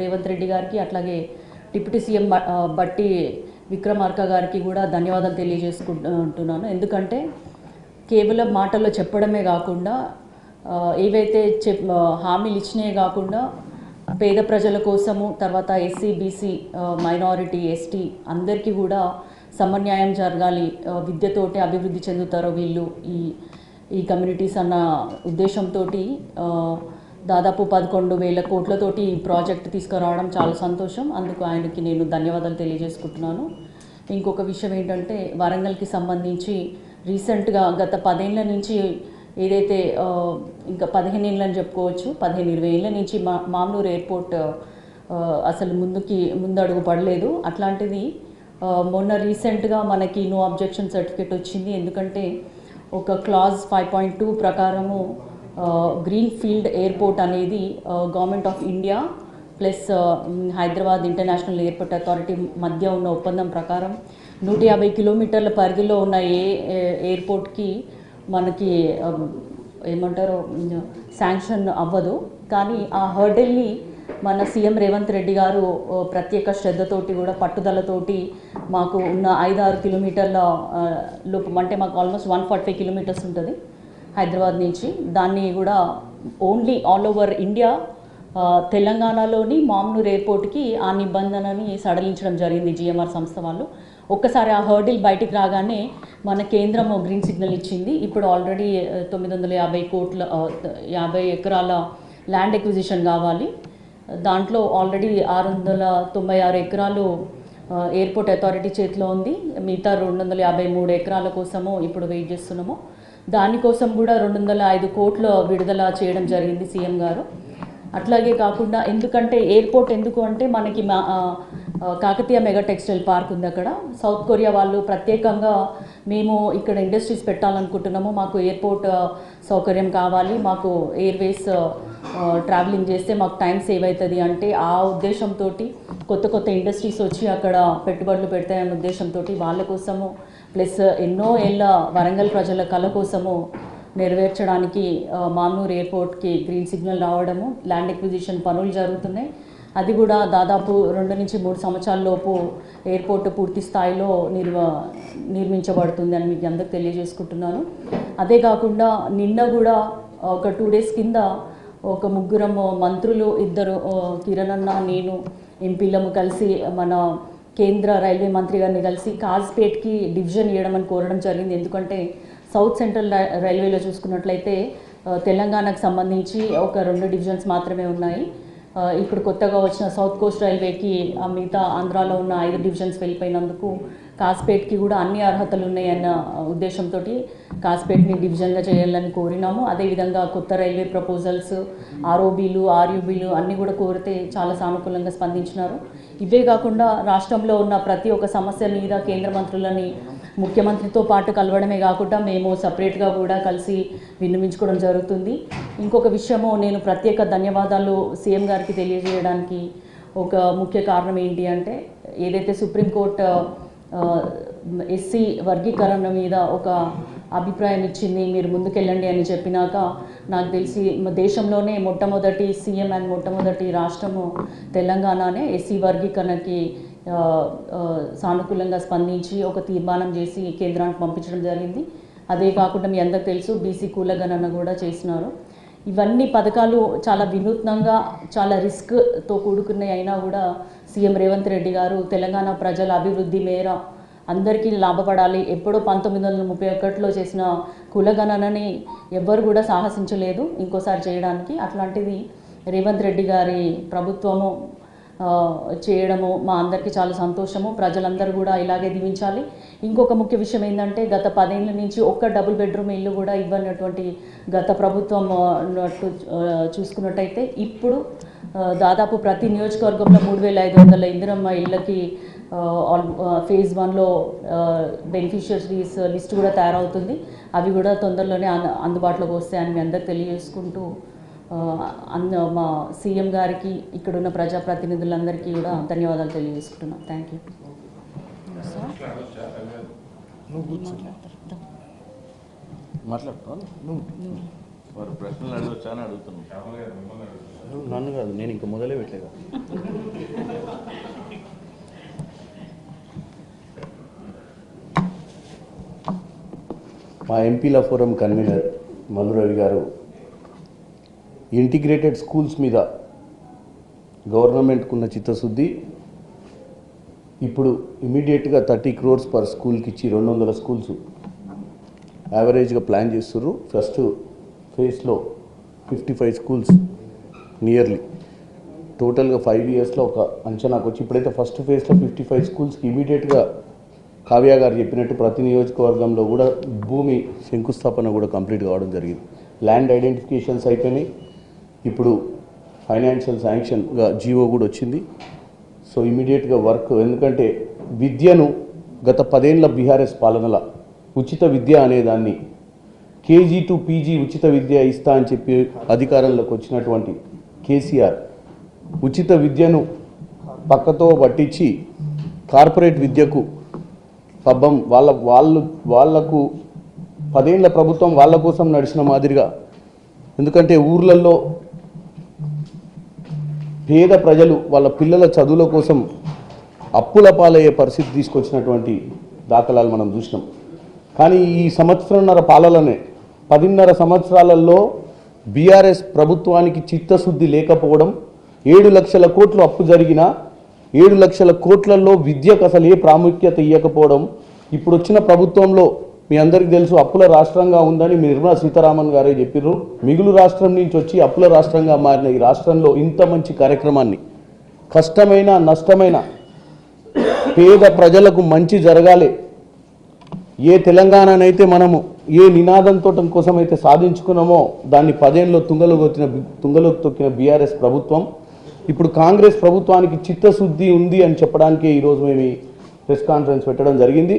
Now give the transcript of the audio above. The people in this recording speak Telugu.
రేవంత్ రెడ్డి గారికి అట్లాగే డిప్యూటీ సీఎం బట్టి విక్రమార్క గారికి కూడా ధన్యవాదాలు తెలియజేసుకుంటున్నాను. ఎందుకంటే కేవలం మాటల్లో చెప్పడమే కాకుండా ఏవైతే చెప్ హామీలు ఇచ్చినాయే కాకుండా పేద ప్రజల కోసము తర్వాత ఎస్సీ బీసీ మైనారిటీ ఎస్టీ అందరికీ కూడా సమన్యాయం జరగాలి. విద్యతోటి అభివృద్ధి చెందుతారో వీళ్ళు ఈ ఈ కమ్యూనిటీస్ అన్న ఉద్దేశంతో దాదాపు పదకొండు వేల కోట్లతోటి ఈ ప్రాజెక్ట్ తీసుకురావడం చాలా సంతోషం. అందుకు ఆయనకి నేను ధన్యవాదాలు తెలియజేసుకుంటున్నాను. ఇంకొక విషయం ఏంటంటే వరంగల్కి సంబంధించి రీసెంట్గా గత పదేళ్ళ నుంచి ఏదైతే ఇంకా పదిహేను ఏళ్ళని చెప్పుకోవచ్చు. పదిహేను ఇరవై ఏళ్ళ నుంచి మా మామూలు ఎయిర్పోర్ట్ అసలు ముందుకి ముందడుగు పడలేదు. అట్లాంటిది మొన్న రీసెంట్గా మనకి నో అబ్జెక్షన్ సర్టిఫికేట్ వచ్చింది. ఎందుకంటే ఒక క్లాజ్ ఫైవ్ పాయింట్ టూ ప్రకారము గ్రీన్ ఫీల్డ్ ఎయిర్పోర్ట్ అనేది government of India plus Hyderabad international airport authority మధ్య ఉన్న ఒప్పందం ప్రకారం నూట యాభై కిలోమీటర్ల పరిధిలో ఉన్న ఏ ఎయిర్పోర్ట్కి మనకి ఏమంటారు శాంక్షన్ అవ్వదు. కానీ ఆ హర్డల్ని మన సీఎం రేవంత్ రెడ్డి గారు ప్రత్యేక శ్రద్ధతోటి కూడా పట్టుదలతోటి మాకు ఉన్న ఐదు ఆరు కిలోమీటర్ల ఆ, లోపు. అంటే మాకు almost one forty five kilometres ఉంటుంది. హైదరాబాద్ నుంచి. దాన్ని కూడా ఓన్లీ ఆల్ ఓవర్ ఇండియా తెలంగాణలోని మామ్నూర్ ఎయిర్పోర్ట్కి ఆ నిబంధనని సడలించడం జరిగింది జిఎంఆర్ సంస్థ వాళ్ళు. ఒక్కసారి ఆ హర్డిల్ బయటికి రాగానే మన కేంద్రం గ్రీన్ సిగ్నల్ ఇచ్చింది. ఇప్పుడు ఆల్రెడీ తొమ్మిది వందల యాభై కోట్ల యాభై ఎకరాల ల్యాండ్ ఎక్విజిషన్ కావాలి. దాంట్లో ఆల్రెడీ ఆరు వందల తొంభై ఆరు ఎకరాలు ఎయిర్పోర్ట్ అథారిటీ చేతిలో ఉంది. మిగతా రెండు వందల యాభై మూడు ఎకరాల కోసము ఇప్పుడు వెయిట్ చేస్తున్నాము. దానికోసం కూడా రెండు వందల ఐదు కోట్ల విడుదల చేయడం జరిగింది సీఎం గారు. అట్లాగే కాకుండా ఎందుకంటే ఎయిర్పోర్ట్ ఎందుకు అంటే మనకి మా కాకతీయ మెగా టెక్స్టైల్ పార్క్ ఉంది అక్కడ. సౌత్ కొరియా వాళ్ళు ప్రత్యేకంగా మేము ఇక్కడ ఇండస్ట్రీస్ పెట్టాలనుకుంటున్నాము. మాకు ఎయిర్పోర్ట్ సౌకర్యం కావాలి. మాకు ఎయిర్వేస్ ట్రావెలింగ్ చేస్తే మాకు టైం సేవ్ అవుతుంది అంటే ఆ ఉద్దేశంతో కొత్త కొత్త ఇండస్ట్రీస్ వచ్చి అక్కడ పెట్టుబడులు పెడతాయనే ఉద్దేశంతో వాళ్ళ కోసము ప్లస్ ఎన్నో ఏళ్ళ వరంగల్ ప్రజల కళ కోసము నెరవేర్చడానికి మామూరు ఎయిర్పోర్ట్కి గ్రీన్ సిగ్నల్ రావడము ల్యాండ్ ఎక్విజిషన్ పనులు జరుగుతున్నాయి. అది కూడా దాదాపు రెండు నుంచి మూడు సంవత్సరాలలోపు ఎయిర్పోర్ట్ పూర్తి స్థాయిలో నిర్వ నిర్మించబడుతుంది అని మీకు అందరికి తెలియజేసుకుంటున్నాను. అదే కాకుండా నిన్న కూడా ఒక టూ డేస్ కింద ఒక ముగ్గురం మంత్రులు ఇద్దరు కిరణ్ అన్న నేను ఎంపీలము కలిసి మన కేంద్ర రైల్వే మంత్రి గారిని కలిసి కాజ్పేట్కి డివిజన్ ఇవ్వడం అని కోరడం జరిగింది. ఎందుకంటే సౌత్ సెంట్రల్ రైల్వేలో చూసుకున్నట్లయితే తెలంగాణకు సంబంధించి ఒక రెండు డివిజన్స్ మాత్రమే ఉన్నాయి. ఇప్పుడు కొత్తగా వచ్చిన సౌత్ కోస్ట్ రైల్వేకి మిగతా ఆంధ్రాలో ఉన్న ఐదు డివిజన్స్ వెళ్ళిపోయినందుకు కాస్పేట్కి కూడా అన్ని అర్హతలు ఉన్నాయన్న ఉద్దేశంతో కాస్పేట్ని డివిజన్గా చేయాలని కోరినాము. అదేవిధంగా కొత్త రైల్వే ప్రపోజల్స్ ఆర్ఓబీలు ఆర్యూబీలు అన్నీ కూడా కోరితే చాలా సానుకూలంగా స్పందించినారు. ఇవే కాకుండా రాష్ట్రంలో ఉన్న ప్రతి ఒక్క సమస్య మీద కేంద్ర మంత్రులని ముఖ్యమంత్రితో పాటు కలవడమే కాకుండా మేము సపరేట్గా కూడా కలిసి విన్నవించుకోవడం జరుగుతుంది. ఇంకొక విషయము నేను ప్రత్యేక ధన్యవాదాలు సీఎం గారికి తెలియజేయడానికి ఒక ముఖ్య కారణం ఏంటి అంటే ఏదైతే సుప్రీంకోర్టు ఎస్సీ వర్గీకరణ మీద ఒక అభిప్రాయం ఇచ్చింది మీరు ముందుకెళ్ళండి అని చెప్పినాక నాకు తెలిసి దేశంలోనే మొట్టమొదటి సీఎం అండ్ మొట్టమొదటి రాష్ట్రము తెలంగాణనే ఎస్సీ వర్గీకరణకి సానుకూలంగా స్పందించి ఒక తీర్మానం చేసి కేంద్రానికి పంపించడం జరిగింది. అదే కాకుండా మీ అందరికి తెలుసు బీసీ కూలగణన కూడా చేసినారు. ఇవన్నీ పథకాలు చాలా వినూత్నంగా చాలా రిస్క్తో కూడుకున్నాయి. అయినా కూడా సీఎం రేవంత్ రెడ్డి గారు తెలంగాణ ప్రజల అభివృద్ధి మేర అందరికీ లాభపడాలి. ఎప్పుడో పంతొమ్మిది వందల ముప్పై ఒకటిలో చేసిన కులగణనని ఎవ్వరు కూడా సాహసించలేదు ఇంకోసారి చేయడానికి. అట్లాంటిది రేవంత్ రెడ్డి గారి ప్రభుత్వము చేయడము మా అందరికీ చాలా సంతోషము. ప్రజలందరూ కూడా ఇలాగే దీవించాలి. ఇంకొక ముఖ్య విషయం ఏంటంటే గత పదేళ్ళ నుంచి ఒక్క డబుల్ బెడ్రూమ్ ఇల్లు కూడా ఇవ్వనటువంటి గత ప్రభుత్వం చూసుకున్నట్టయితే ఇప్పుడు దాదాపు ప్రతి నియోజకవర్గంలో మూడు వేల ఐదు వందల ఇందిరమ్మ ఇళ్ళకి ఆల్- ఫేజ్ వన్లో బెనిఫిషియరీస్ లిస్ట్ కూడా తయారవుతుంది. అవి కూడా తొందరలోనే అందుబాటులోకి వస్తాయని మీ అందరికి తెలియజేసుకుంటూ మా సీఎం గారికి ఇక్కడున్న ప్రజాప్రతినిధులందరికీ కూడా ధన్యవాదాలు తెలియజేసుకుంటున్నాను థ్యాంక్ యూ వారు ప్రశ్నలు అడగొచ్చా అని అడుగుతున్నాం. నన్ను కాదు నేను ఇంకా మొదలే పెట్టలేదు? మా ఎంపీల ఫోరం కన్వీనర్ మధురవి గారు ఇంటిగ్రేటెడ్ స్కూల్స్ మీద గవర్నమెంట్కున్న చిత్తశుద్ధి ఇప్పుడు ఇమీడియట్గా థర్టీ క్రోర్స్ పర్ స్కూల్కి ఇచ్చి రెండు వందల స్కూల్స్ యావరేజ్గా ప్లాన్ చేస్తుర్రు. ఫస్ట్ ఫేజ్లో ఫిఫ్టీ ఫైవ్ స్కూల్స్ నియర్లీ. టోటల్గా ఫైవ్ ఇయర్స్లో ఒక అంచనాకు వచ్చి ఇప్పుడైతే ఫస్ట్ ఫేజ్లో ఫిఫ్టీ ఫైవ్ స్కూల్స్కి ఇమీడియట్గా కావ్య గారు చెప్పినట్టు ప్రతి నియోజకవర్గంలో కూడా భూమి శంకుస్థాపన కూడా కంప్లీట్ కావడం జరిగింది. ల్యాండ్ ఐడెంటిఫికేషన్స్ అయిపోయినాయి. ఇప్పుడు ఫైనాన్షియల్ శాంక్షన్గా జీవో కూడా వచ్చింది. సో ఇమీడియట్గా వర్క్ ఎందుకంటే విద్యను గత పదేళ్ళ బీఆర్ఎస్ పాలనల ఉచిత విద్య అనేదాన్ని కేజీ టు పీజీ ఉచిత విద్య ఇస్తా అని చెప్పి అధికారంలోకి వచ్చినటువంటి కేసీఆర్ ఉచిత విద్యను పక్కతో పట్టించి కార్పొరేట్ విద్యకు పబ్బం వాళ్ళ వాళ్ళు వాళ్ళకు పదేళ్ళ ప్రభుత్వం వాళ్ళ కోసం నడిచిన మాదిరిగా. ఎందుకంటే ఊర్లలో పేద ప్రజలు వాళ్ళ పిల్లల చదువుల కోసం అప్పుల పాలయ్యే పరిస్థితి తీసుకొచ్చినటువంటి దాఖలాలు మనం చూసినాం. కానీ ఈ సంవత్సరంన్నర పాలననే పదిన్నర సంవత్సరాలలో బీఆర్ఎస్ ప్రభుత్వానికి చిత్తశుద్ధి లేకపోవడం ఏడు లక్షల కోట్లు అప్పు జరిగినా ఏడు లక్షల కోట్లలో విద్యకు అసలు ఏ ప్రాముఖ్యత ఇవ్వకపోవడం ఇప్పుడు వచ్చిన ప్రభుత్వంలో మీ అందరికీ తెలుసు అప్పుల రాష్ట్రంగా ఉందని నిర్మలా సీతారామన్ గారే చెప్పిర్రు. మిగులు రాష్ట్రం నుంచి వచ్చి అప్పుల రాష్ట్రంగా మారిన ఈ రాష్ట్రంలో ఇంత మంచి కార్యక్రమాన్ని కష్టమైన నష్టమైన పేద ప్రజలకు మంచి జరగాలి. ఏ తెలంగాణనైతే మనము ఏ నినాదంతో కోసం అయితే సాధించుకున్నామో దాన్ని పదేళ్ళలో తుంగలో కొట్టిన తుంగలో తొక్కిన బీఆర్ఎస్ ప్రభుత్వం ఇప్పుడు కాంగ్రెస్ ప్రభుత్వానికి చిత్తశుద్ధి ఉంది అని చెప్పడానికే ఈరోజు మేము ప్రెస్ కాన్ఫరెన్స్ పెట్టడం జరిగింది.